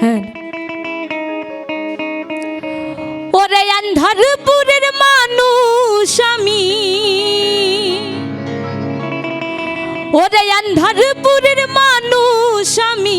হ্যাঁ। ওরে অন্ধরপুরের মানুষ আমি। ওরে অন্ধরপুরের মানুষ আমি।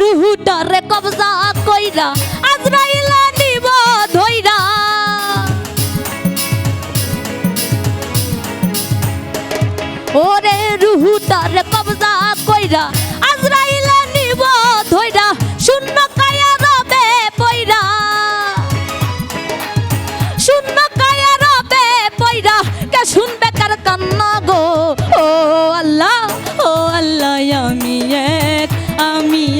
রুহুটারে কবজা কইরা আজরাইলা নিব ধইরা। ওরে রুহুটারে কবজা কইরা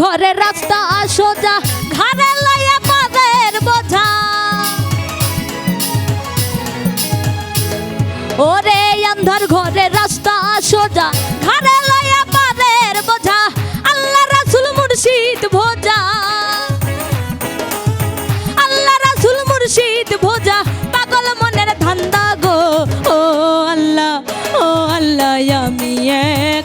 ঘরের রাস্তা সোজা ঘরে লইয়া পাদের বোঝা। ওরে আন্ধার ঘরে রাস্তা সোজা ঘরে লইয়া পাদের বোঝা, আল্লাহ রাসুল মুর্শিদ ভোজা। আল্লাহ রাসুল মুর্শিদ ভোজা, পাগল মনের ধান্দা গো, ও আল্লাহ ও আল্লাহ, আমি এক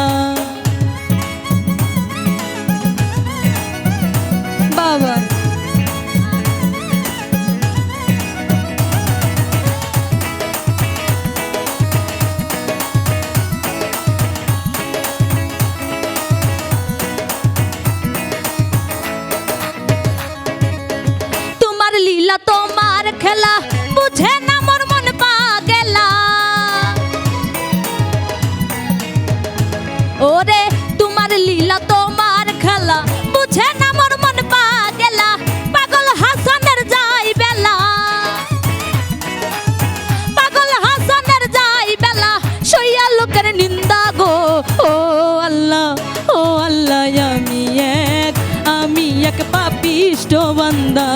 খেলা, বুঝে না মোর মন পা গেলা ওরে, তোমার লীলা তোমার খেলা, বুঝে না মোর মন পা গেলা পাগল হাসানের যাই বেলা। পাগল হাসানের যাই বেলা, সইয়া লোকের নিন্দা গো, ও আল্লাহ ও আল্লাহ, আমি এক আমি এক পাপিষ্ট বান্দা।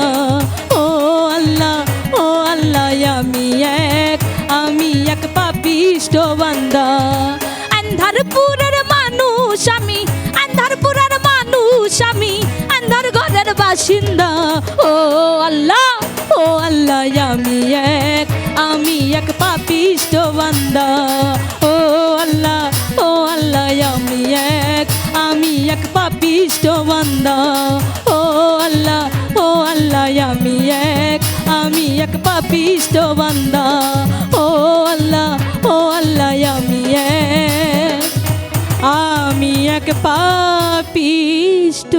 স্বামী, আন্ধার ঘরের বাসিন্দা। ও আল্লাহ ও আল্লাহ, আমি এক আমি এক পাপিষ্ট বান্দা। ও আল্লাহ ও আল্লাহ, আমি এক আমি এক পাপিষ্ট বান্দা। ও আল্লাহ ও আল্লাহ, আমি এক আমি এক পাপিষ্ট বান্দা। ও আল্লাহ ও আল্লাহ, আমি এক আমি এক পাপি শ্রেষ্ঠ